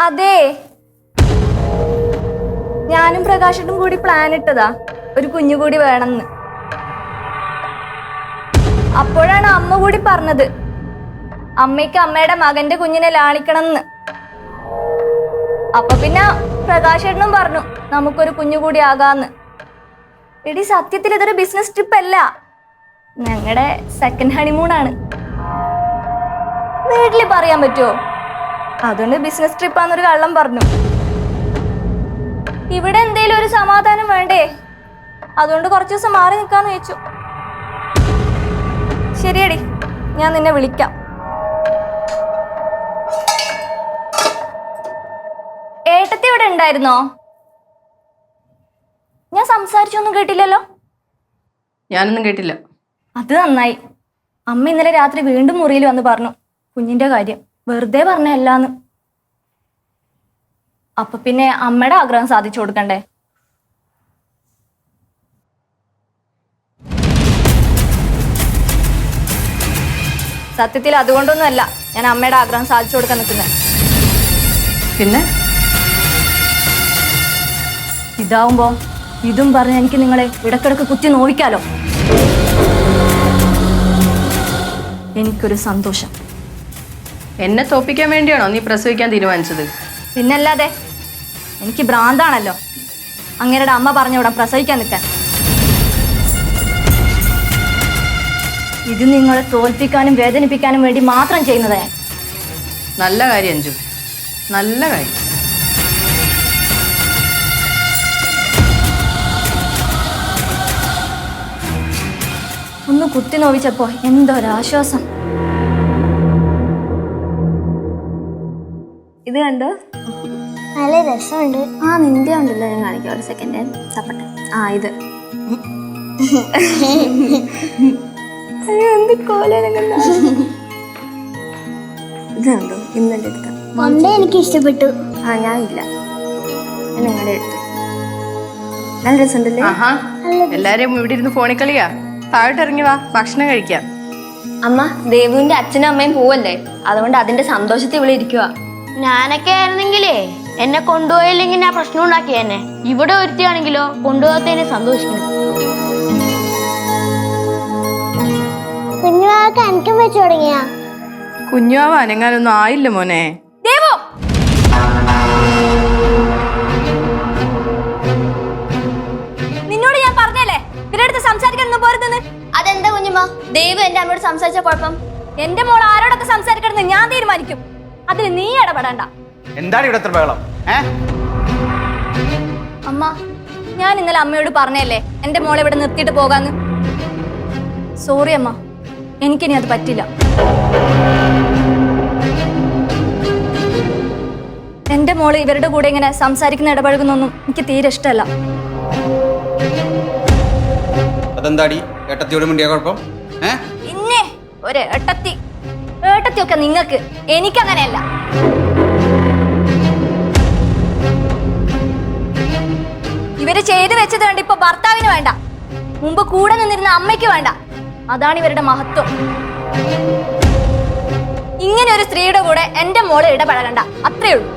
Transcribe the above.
അതെ. ഞാനും പ്രകാശനും കൂടി പ്ലാൻ ഇട്ടതാ. ഒരു കുഞ്ഞു കൂടി വേണമെന്ന്. അപ്പോഴാണ് അമ്മ കൂടി പറഞ്ഞത്. അമ്മയ്ക്ക് അമ്മയുടെ മകന്റെ കുഞ്ഞിനെ ലാളിക്കണമെന്ന്. അപ്പൊ പിന്നെ പ്രകാശേട്ടനും പറഞ്ഞു നമുക്കൊരു കുഞ്ഞു കൂടി ആകാന്ന്. എടി സത്യത്തിൽ ഇതൊരു ബിസിനസ് ട്രിപ്പ് അല്ല. ഞങ്ങളുടെ സെക്കൻഡ് ഹണിമൂൺ ആണ്. വീട്ടിൽ പറയാൻ പറ്റുമോ അതുകൊണ്ട് ബിസിനസ് ട്രിപ്പാന്നൊരു കള്ളം പറഞ്ഞു. ഇവിടെ എന്തേലും ഒരു സമാധാനം വേണ്ടേ? അതുകൊണ്ട് കുറച്ച് ദിവസം മാറി നിൽക്കാന്ന് ചോദിച്ചു ശരിയടി ഞാൻ നിന്നെ വിളിക്കാം. ഏട്ടത്തി ഇവിടെ ഉണ്ടായിരുന്നോ? ഞാൻ സംസാരിച്ചൊന്നും കേട്ടില്ലല്ലോ? ഞാനൊന്നും കേട്ടില്ല. അത് നന്നായി. അമ്മ ഇന്നലെ രാത്രി വീണ്ടും മുറിയിൽ വന്ന് പറഞ്ഞു കുഞ്ഞിന്റെ കാര്യം. വെറുതെ പറഞ്ഞല്ലാന്ന്. അപ്പൊ പിന്നെ അമ്മയുടെ ആഗ്രഹം സാധിച്ചു കൊടുക്കണ്ടേ? സത്യത്തിൽ അതുകൊണ്ടൊന്നുമല്ല ഞാൻ അമ്മയുടെ ആഗ്രഹം സാധിച്ചു കൊടുക്കാൻ നിൽക്കുന്നത് പിന്നെ? ഇതാവുമ്പോ ഇതും പറഞ്ഞ് എനിക്ക് നിങ്ങളെ ഇടക്കിടക്ക് കുത്തി നോവിക്കാലോ. എനിക്കൊരു സന്തോഷം. എന്നെ തോപ്പിക്കാൻ വേണ്ടിയാണോ നീ പ്രസവിക്കാൻ തീരുമാനിച്ചത്? പിന്നല്ലാതെ എനിക്ക് ഭ്രാന്താണല്ലോ. അങ്ങേരുടെ അമ്മ പറഞ്ഞവിടെ പ്രസവിക്കാൻ നിൽക്കാൻ. ഇത് നിങ്ങളെ തോൽപ്പിക്കാനും വേദനിപ്പിക്കാനും വേണ്ടി മാത്രം ചെയ്യുന്നത് നല്ല കാര്യം അഞ്ചു നല്ല കാര്യം. ഒന്ന് കുത്തി നോവിച്ചപ്പോ എന്തൊരാശ്വാസം ഇത് കണ്ടോ? നല്ല രസമുണ്ട്. ആ നിന്റെ ഉണ്ടല്ലോ. ഞാൻ കാണിക്കാം. ഒരു സെക്കൻഡ് തപ്പട്ടെ. ആ ഇത്. അയ്യോ എന്ത് കോലനങ്ങുന്ന ഇത് കണ്ടോ? ഇന്നെന്റെ അടുത്ത്. പണ്ടേ എനിക്ക് ഇഷ്ടപ്പെട്ടു. ആ ഞാൻ ഇല്ല. ഞാൻ നിങ്ങളുടെ അടുത്ത്. നല്ല രസമുണ്ടല്ലേ? ആഹാ. എല്ലാരും ഇവിടെ ഇരുന്ന് ഫോണിൽ കളിയാ. താഴോട്ട് ഇറങ്ങി വാ. ഭക്ഷണം കഴിക്കാം. അമ്മ ദേവുവിന്റെ അച്ഛനും അമ്മയും പോവല്ലേ? അതുകൊണ്ട് അതിന്റെ സന്തോഷത്തിൽ ഇവിടെ ഇരിക്കുക ഞാനൊക്കെ ആയിരുന്നെങ്കിലേ എന്നെ കൊണ്ടുപോയില്ലെങ്കിൽ ഞാൻ പ്രശ്നം ഉണ്ടാക്കി എന്നെ. ഇവിടെ ഒരുത്തിയാണെങ്കിലോ കൊണ്ടുപോകാത്തതിനെ സന്തോഷിക്കുന്നു കുഞ്ഞുവാക്ക് അനക്കം വെച്ചു തുടങ്ങിയ? കുഞ്ഞുവാവ അനങ്ങാനൊന്നും ആയില്ല മോനെ. ദേവോ! നിന്നോട് ഞാൻ പറഞ്ഞല്ലേ? ഇവരുടെ അടുത്ത് സംസാരിക്കാൻ പോരുതെന്ന്? അതെന്താ കുഞ്ഞുമ്മ ദൈവം എന്റെ അമ്മയോട് സംസാരിച്ച കുഴപ്പം. എന്റെ മോൾ ആരോടൊക്കെ സംസാരിക്കണമെന്ന് ഞാൻ തീരുമാനിക്കും. അതിന് നീ ഇടപെടണ്ട. എന്താണ് ഇവിടെ എത്ര ബഹളം? ഏ? അമ്മ ഞാൻ ഇന്നലെ അമ്മയോട് പറഞ്ഞല്ലേ എന്റെ മോളെ ഇവിടെ നിർത്തിയിട്ട് പോകാന്ന്. സോറി അമ്മ എനിക്കിനി അത് പറ്റില്ല. എന്റെ മോൾ ഇവരുടെ കൂടെ ഇങ്ങനെ സംസാരിക്കുന്ന ഇടപഴകുന്നൊന്നും എനിക്ക് തീരെ ഇഷ്ടമല്ല. അതെന്താടി? ഏട്ടത്തിയോട് മിണ്ടിയ കുഴപ്പം? ഏ? പിന്നെ ഒരു ഏട്ടത്തി ഏട്ടത്തിയൊക്കെ നിങ്ങൾക്ക് എനിക്കങ്ങനെയല്ല. ഇവർ ചെയ്തു വെച്ചത് വേണ്ട ഇപ്പൊ ഭർത്താവിന് വേണ്ട. മുമ്പ് കൂടെ നിന്നിരുന്ന അമ്മയ്ക്ക് വേണ്ട. അതാണ് ഇവരുടെ മഹത്വം. ഇങ്ങനെ ഒരു സ്ത്രീയുടെ കൂടെ എന്റെ മോൾ ഇടപഴകണ്ട. അത്രേ ഉള്ളൂ.